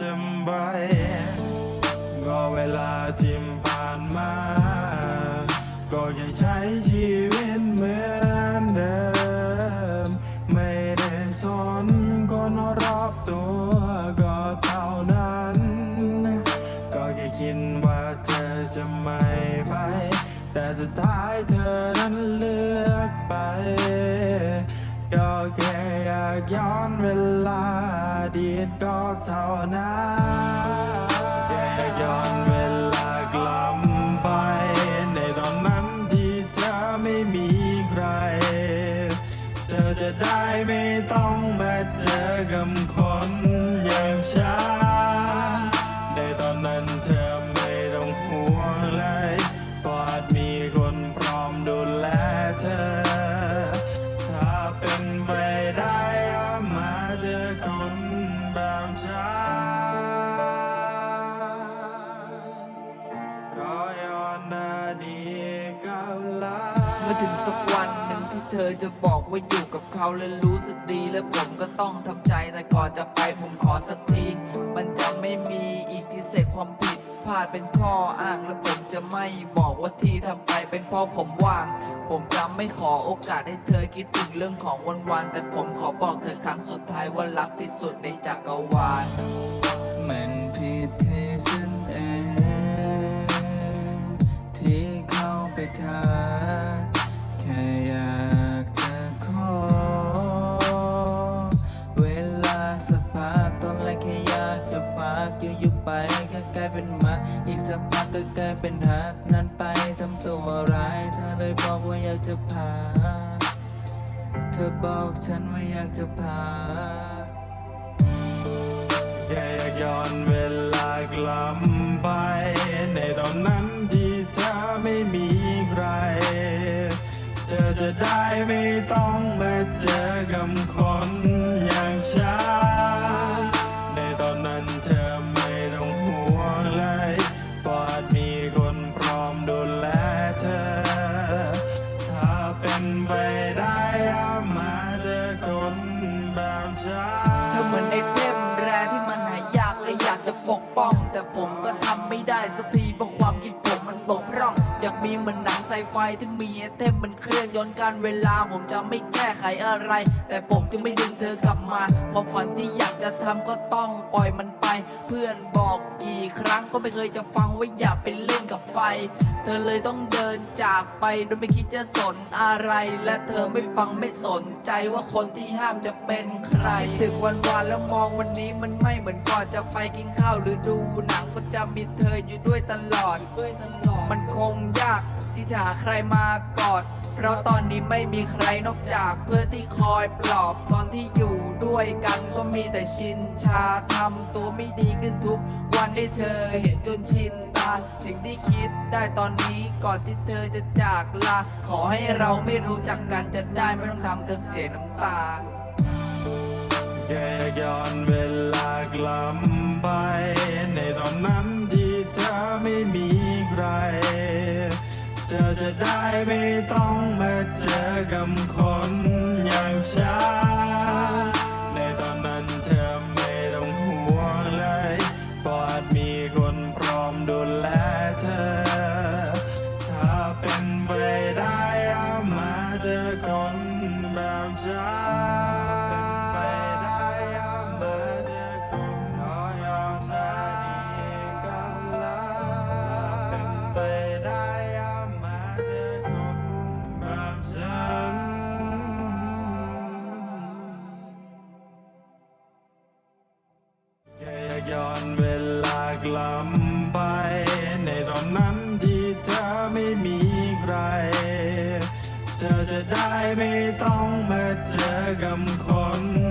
จำไว้ก็เวลาทิมผ่านมา ก็ยังใช้ชีวิตเหมือนเดิม ไม่ได้สนคนรอบตัวก็เท่านั้น ก็ยังคิดว่าเธอจะไม่ไป แต่สุดท้ายเธอนั้นเลือกไป ย้อนเวลาดีตก็เท่านั้นแค่อยากย้อนเวลากลับไป ในตอนนั้นที่เธอไม่มีใคร เธอจะได้ไม่ต้องมาเจอกับคน มื่อถึงสักวันหนึ่งที่เธอจะบอกว่าอยู่กับเขาและรู้สึกดีและผมก็ต้องทำใจแต่ก่อนจะไปผมขอสักที มันจะไม่มีอีกที่เศษความผิดพลาดเป็นข้ออ้างและผมจะไม่บอกว่าที่ทำไปเป็นเพราะผมว่าง ผมจะไม่ขอโอกาสให้เธอคิดถึงเรื่องของวันวานๆแต่ผมขอบอกเธอครั้งสุดท้ายว่ารักที่สุดในจักรวาลมัน สักพักก็กลายเป็นหักนั้นไปทำตัวร้ายเธอเลยบอกว่าอยากจะพา เธอบอกฉันว่าอยากจะพาแค่อยากย้อนเวลากลับไป ในตอนนั้นที่เธอไม่มีใคร เธอจะได้ไม่ต้องมาเจอกับคน มีเหมือนหนังไซไฟที่มีเทพมันเครื่องย้อนการเวลาผมจะไม่แก้ไขอะไร แต่ผมจะไม่ดึงเธอกลับมาความฝันที่อยากจะทำก็ต้องปล่อยมัน เพื่อนบอกกี่ครั้งก็ไม่เคยจะฟังว่าอย่าไปเล่นกับไฟ เธอเลยต้องเดินจากไปโดยไม่คิดจะสนอะไร และเธอไม่ฟังไม่สนใจว่าคนที่ห้ามจะเป็นใคร ถึงวันวานแล้วมองวันนี้มันไม่เหมือนก่อนจะไปกินข้าวหรือดูหนังก็จะมีเธออยู่ด้วยตลอดด้วยตลอดมันคงยากที่จะหาใครมากอด เพราะตอนนี้ไม่มีใครนอกจากเพื่อนที่คอยปลอบตอนที่อยู่ด้วยกันก็มีแต่ชินชาทำตัวไม่ดีขึ้นทุกวันได้เธอเห็นจนชินตาสิ่งที่คิดได้ตอนนี้ก่อนที่เธอจะจากลา ขอให้เราไม่รู้จักกันจะได้ไม่ต้องทำเธอเสียน้ำตาแค่อยากย้อนเวลากลับไป มาเจอคนแต้องมาเจอกับคน